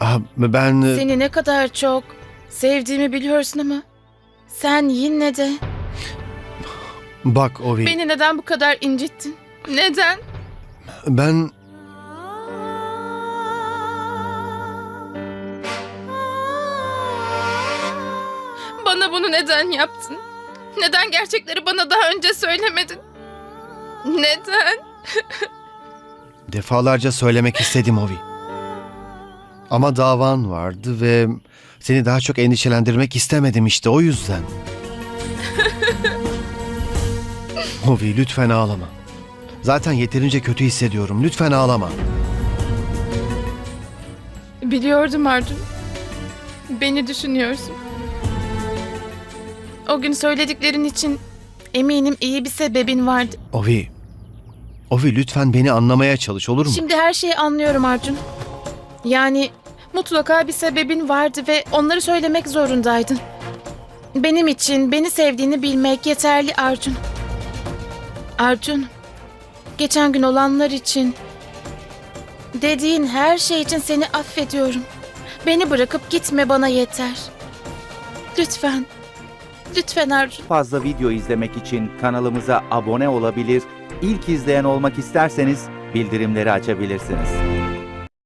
Ah, ben... Seni ne kadar çok sevdiğimi biliyorsun ama sen yine de Bak Ovi, beni neden bu kadar incittin? Neden? ben... Bana bunu neden yaptın? Neden gerçekleri bana daha önce söylemedin? Neden? Defalarca söylemek istedim Ovi. Ama davan vardı ve seni daha çok endişelendirmek istemedim işte o yüzden. Ovi lütfen ağlama. Zaten yeterince kötü hissediyorum. Lütfen ağlama. Biliyordum Arjun. Beni düşünüyorsun. O gün söylediklerin için eminim iyi bir sebebin vardı. Ovi. Ovi lütfen beni anlamaya çalış olur mu? Şimdi her şeyi anlıyorum Arjun. Yani mutlaka bir sebebin vardı ve onları söylemek zorundaydın. Benim için beni sevdiğini bilmek yeterli Arjun. Arjun, geçen gün olanlar için, dediğin her şey için seni affediyorum. Beni bırakıp gitme bana yeter. Lütfen, lütfen Arjun. fazla video izlemek için kanalımıza abone olabilir, ilk izleyen olmak isterseniz bildirimleri açabilirsiniz.